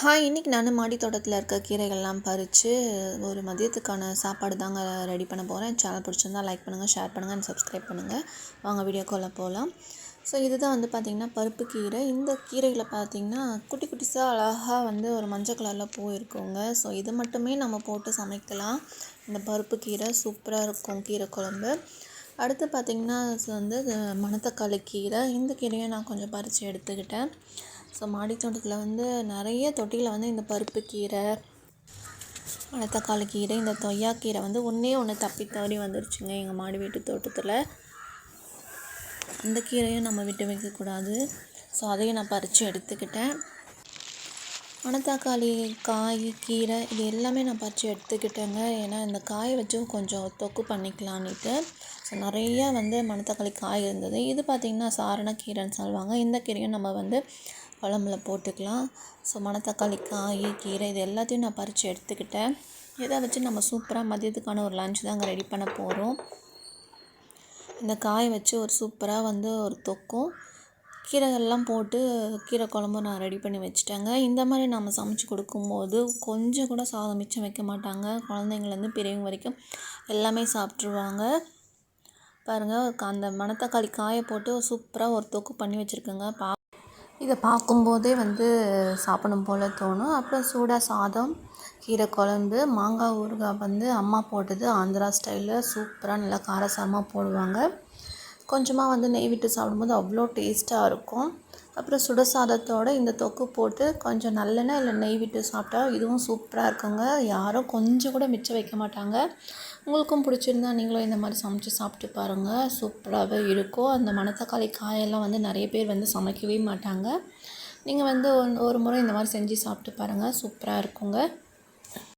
Hi இன்றைக்கி நான் மாடி தோட்டத்தில் இருக்க கீரைகள்லாம் பறித்து ஒரு மதியத்துக்கான சாப்பாடு தாங்க ரெடி பண்ண போகிறேன் சேனல் பிடிச்சிருந்தா லைக் பண்ணுங்கள் ஷேர் பண்ணுங்கள் அண்ட் சப்ஸ்கிரைப் பண்ணுங்கள் வாங்க வீடியோக்குள்ளே போகலாம் ஸோ இதுதான் வந்து பார்த்திங்கன்னா பருப்பு கீரை. இந்த கீரைகளை பார்த்திங்கன்னா குட்டி குட்டிஸாக அழகாக வந்து ஒரு மஞ்சள் கலரில் பூ இருக்குங்க ஸோ இது மட்டுமே நம்ம போட்டு சமைக்கலாம். இந்த பருப்பு கீரை சூப்பராக இருக்கும் கீரை குழம்பு. அடுத்து பார்த்திங்கன்னா வந்து மணத்தக்காளி கீரை. இந்த கீரையை நான் கொஞ்சம் பறித்து எடுத்துக்கிட்டேன். ஸோ மாடி தோட்டத்தில் வந்து நிறைய தொட்டியில் வந்து இந்த பருப்பு கீரை மணத்தக்காளி கீரை இந்த தொய்யாக்கீரை வந்து ஒன்றே ஒன்று தப்பி தவறி வந்துருச்சுங்க எங்கள் மாடி வீட்டு தோட்டத்தில். அந்த கீரையும் நம்ம விட்டு வைக்கக்கூடாது. ஸோ அதையும் நான் பறித்து எடுத்துக்கிட்டேன். மணத்தக்காளி காய் கீரை இது எல்லாமே நான் பறித்து எடுத்துக்கிட்டேங்க. ஏன்னா இந்த காயை வச்சும் கொஞ்சம் தொக்கு பண்ணிக்கலான்னுட்டு ஸோ நிறையா வந்து மணத்தக்காளி காய் இருந்தது. இது பார்த்திங்கன்னா சாரண கீரைன்னு சொல்லுவாங்க. இந்த கீரையும் நம்ம வந்து குழம்புல போட்டுக்கலாம். ஸோ மணத்தக்காளி காய் கீரை இது எல்லாத்தையும் நான் பறித்து எடுத்துக்கிட்டேன். இதை வச்சு நம்ம சூப்பராக மதியத்துக்கான ஒரு லஞ்ச் தாங்க ரெடி பண்ண போகிறோம் இந்த காயை வச்சு ஒரு சூப்பராக வந்து ஒரு தொக்கும். கீரைகள்லாம் போட்டு கீரை குழம்பு நான் ரெடி பண்ணி வச்சுட்டேங்க. இந்த மாதிரி நம்ம சமைச்சு கொடுக்கும்போது கொஞ்சம் கூட சாதம் மிச்சம் வைக்க மாட்டாங்க. குழந்தைங்கள்லேருந்து பெரியவங்க வரைக்கும் எல்லாமே சாப்பிட்ருவாங்க பாருங்கள் அந்த மணத்தக்காளி காயை போட்டு சூப்பராக ஒரு தொக்கு பண்ணி வச்சுருக்கேங்க. பா இதை பார்க்கும்போதே வந்து சாப்பிடணும் போல் தோணும். அப்புறம் சூடாக சாதம் கீரை குழம்பு மாங்காய் ஊறுகாய் வந்து அம்மா போட்டது ஆந்திரா ஸ்டைலில் சூப்பராக நல்லா காரசாரமாக போடுவாங்க. கொஞ்சமாக வந்து நெய் விட்டு சாப்பிடும்போது அவ்வளோ டேஸ்ட்டாக இருக்கும். அப்புறம் சுட சாதத்தோடு இந்த தொக்கு போட்டு கொஞ்சம் நல்லெண்ணெய் இல்லை நெய் விட்டு சாப்பிட்டா இதுவும் சூப்பராக இருக்குங்க. யாரும் கொஞ்சம் கூட மிச்சம் வைக்க மாட்டாங்க. உங்களுக்கும் பிடிச்சிருந்தா நீங்களும் இந்த மாதிரி சமைச்சு சாப்பிட்டு பாருங்கள் சூப்பராகவே இருக்கும். அந்த மணத்தக்காளி காயெல்லாம் வந்து நிறைய பேர் வந்து சமைக்கவே மாட்டாங்க. நீங்கள் வந்து ஒரு முறை இந்த மாதிரி செஞ்சு சாப்பிட்டு பாருங்கள் சூப்பராக இருக்குங்க.